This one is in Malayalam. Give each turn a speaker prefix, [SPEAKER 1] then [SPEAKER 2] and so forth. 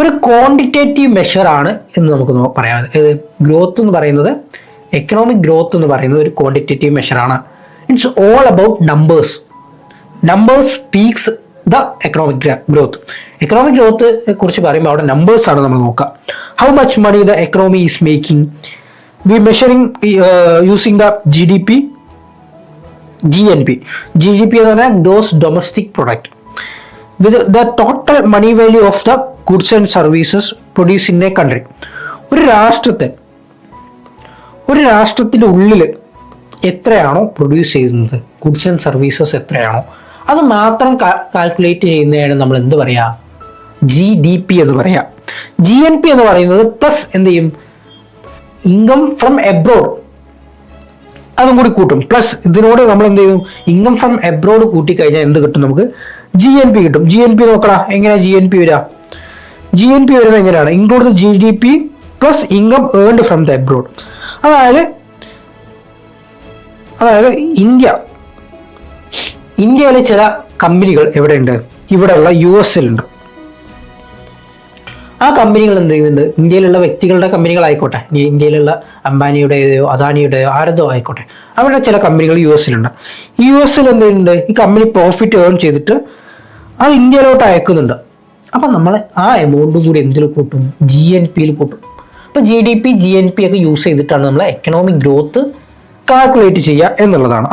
[SPEAKER 1] ഒരു ക്വാണ്ടിറ്റേറ്റീവ് മെഷറാണ് എന്ന് നമുക്ക് പറയാം. ഗ്രോത്ത് എന്ന് പറയുന്നത് എക്കണോമിക് ഗ്രോത്ത് എന്ന് പറയുന്നത് ഒരു quantitative മെഷറാണ് it's all about numbers numbers speaks the economic growth economic growth കുറിച്ച് പറയുമ്പോൾ അവിടെ നമ്പേഴ്സ് ആണ് നമ്മൾ നോക്കുക. How much money the economy is making we measuring using the G D P G N P G D P എന്ന് പറഞ്ഞാൽ gross domestic product with the total money value of the goods and services produce in a country ഒരു രാഷ്ട്രത്തെ ഒരു രാഷ്ട്രത്തിന്റെ ഉള്ളിൽ എത്രയാണോ പ്രൊഡ്യൂസ് ചെയ്യുന്നത്? ഗുഡ്സ് ആൻഡ് സർവീസസ് എത്രയാണോ? അത് മാത്രം കാൽക്കുലേറ്റ് ചെയ്യുന്നതാണ് നമ്മൾ എന്ത് പറയാ? ജി ഡി പി എന്ന് പറയാം. ജി എൻ പി എന്ന് പറയുന്നത് പ്ലസ് എന്ത് ചെയ്യും? ഇൻകം ഫ്രം എബ്രോഡ് അതും കൂടി കൂട്ടും. പ്ലസ് ഇതിനോട് നമ്മൾ എന്ത് ചെയ്യും? ഇൻകം ഫ്രം എബ്രോഡ് കൂട്ടിക്കഴിഞ്ഞാൽ എന്ത് കിട്ടും നമുക്ക്? ജി എൻ പി കിട്ടും. ജി എൻ പി നോക്കടാ എങ്ങനെയാ ജി എൻ പി വരിക? ജി എൻ പി വരുന്നത് എങ്ങനെയാണ്? Include the G D P plus income earned from the abroad അതായത് അതായത് ഇന്ത്യ. ഇന്ത്യയിലെ ചില കമ്പനികൾ എവിടെയുണ്ട്? ഇവിടെയുള്ള യു എസിലുണ്ട്. ആ കമ്പനികൾ എന്ത് ചെയ്യുന്നുണ്ട്? ഇന്ത്യയിലുള്ള വ്യക്തികളുടെ കമ്പനികൾ ആയിക്കോട്ടെ. ഇന്ത്യയിലുള്ള അംബാനിയുടേതോ അദാനിയുടെയോ ആരതോ ആയിക്കോട്ടെ. അവരുടെ ചില കമ്പനികൾ യു എസിലുണ്ട്. യു എസിൽ എന്ത് ചെയ്യുന്നുണ്ട്? ഈ കമ്പനി പ്രോഫിറ്റ് ഏൺ ചെയ്തിട്ട് അത് ഇന്ത്യയിലോട്ട് അയക്കുന്നുണ്ട്. അപ്പം നമ്മൾ ആ എമൗണ്ടും കൂടി എന്തിൽ കൂട്ടും? ജി എൻ പിയിൽ കൂട്ടും. അപ്പൊ G D P G N P ഒക്കെ യൂസ് ചെയ്തിട്ടാണ് നമ്മൾ എക്കണോമിക് ഗ്രോത്ത് കാൽക്കുലേറ്റ് ചെയ്യുക എന്നുള്ളതാണ്.